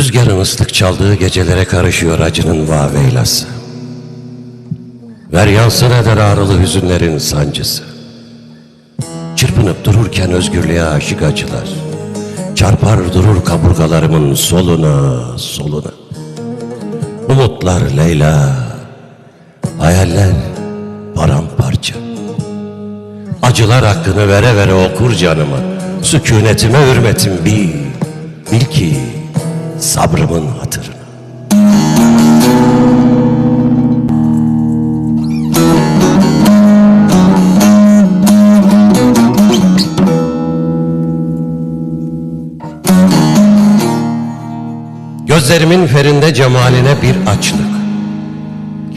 Rüzgarın ıslık çaldığı gecelere karışıyor acının vaveylası. Ver yansın eder ağrılı hüzünlerin sancısı. Çırpınıp dururken özgürlüğe aşık acılar. Çarpar durur kaburgalarımın soluna, soluna. Umutlar Leyla, hayaller paramparça. Acılar hakkını vere vere okur canıma. Sükunetime hürmetim bil, bil ki sabrımın hatırına. Gözlerimin ferinde cemaline bir açlık.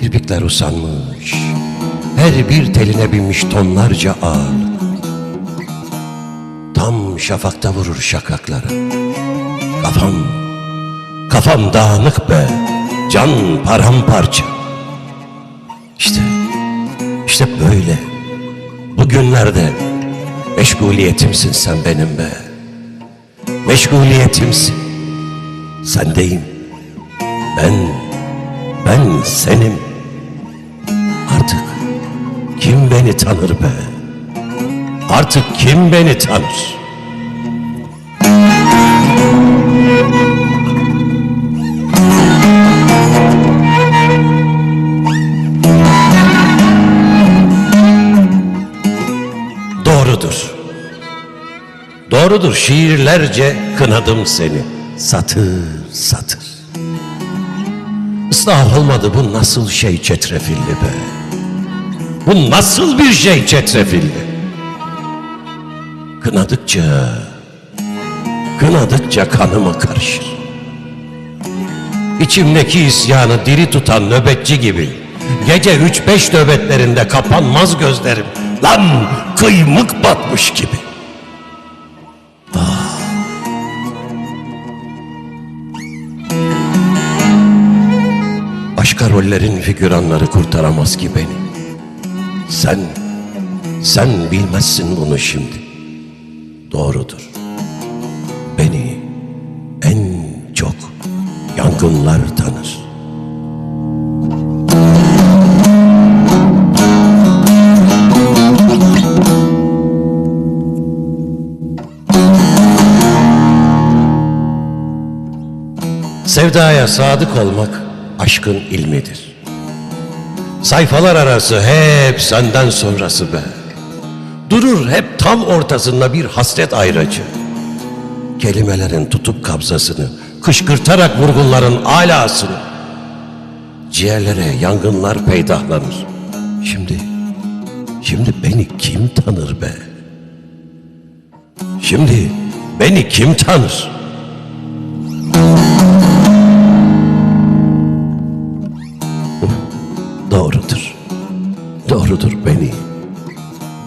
Kirpikler usanmış, her bir teline binmiş tonlarca ağırlık. Tam şafakta vurur şakaklara. Kafam, kafam dağınık be, can paramparça. İşte, işte böyle. Bugünlerde meşguliyetimsin sen benim be. Meşguliyetimsin. Sendeyim. Ben, ben senim. Artık kim beni tanır be? Artık kim beni tanır? Doğrudur şiirlerce kınadım seni. Satır satır. Islah olmadı bu nasıl şey çetrefilli be. Bu nasıl bir şey çetrefilli. Kınadıkça, kınadıkça kanıma karışır. İçimdeki isyanı diri tutan nöbetçi gibi Gece üç beş nöbetlerinde kapanmaz gözlerim Lan kıymık batmış gibi Başka rollerin figüranları kurtaramaz ki beni. Sen, sen bilmezsin bunu şimdi. Doğrudur. Beni en çok yangınlar tanır. Sevdaya sadık olmak aşkın ilmidir. Sayfalar arası hep senden sonrası be. Durur hep tam ortasında bir hasret ayracı. Kelimelerin tutup kabzasını, kışkırtarak vurgunların alasını. Ciğerlere yangınlar peydahlanır. Şimdi, şimdi beni kim tanır be? Şimdi beni kim tanır?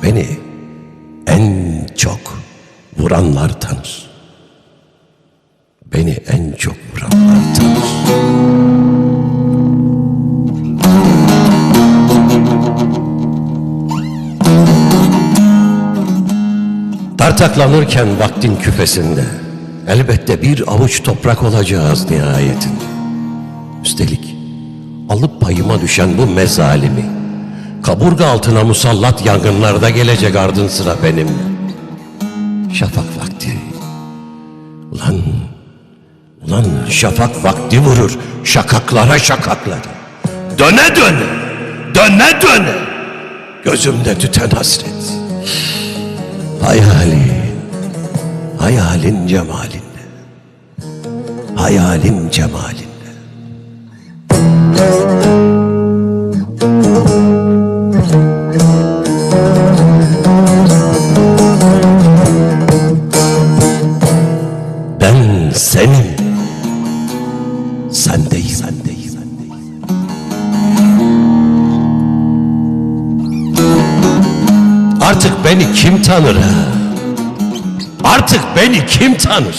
Beni en çok vuranlar tanır. Beni en çok vuranlar tanır. Tartaklanırken vaktin küfesinde elbette bir avuç toprak olacağız nihayetinde. Üstelik alıp payıma düşen bu mezalimi kaburga altına musallat yangınlarda gelecek ardın sıra benimle. Şafak vakti. Ulan, ulan şafak vakti vurur şakaklara şakaklara. Döne döne, döne döne. Gözümde tüten hasret. Hayalin, hayalin cemalinde. Hayalin cemalinde. Ben Artık beni kim tanır ha? Artık beni kim tanır?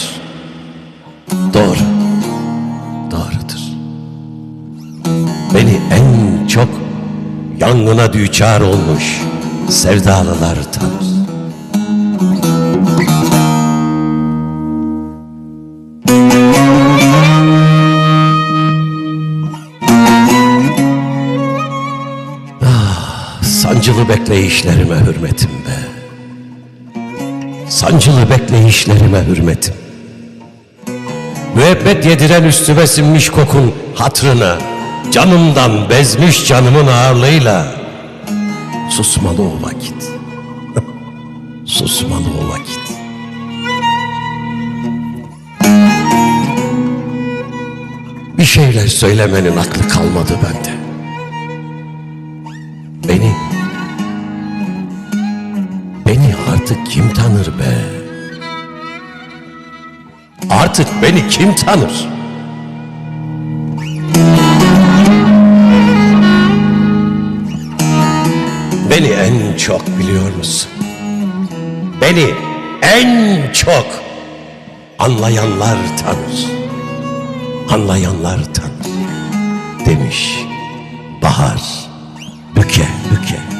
Doğru. Doğrudur. Beni en çok yangına düçar olmuş sevdalılar tanır. Sancılı bekleyişlerime hürmetim be. Sancılı bekleyişlerime hürmetim. Müebbet yediren üstüme sinmiş kokun hatrına, canımdan bezmiş canımın ağırlığıyla susmalı o vakit. susmalı o vakit. Bir şeyler söylemenin aklı kalmadı bende. Kim tanır be? Artık beni kim tanır? Beni en çok biliyor musun? Beni en çok anlayanlar tanır. Anlayanlar tanır. Demiş Bahar Büke Büke.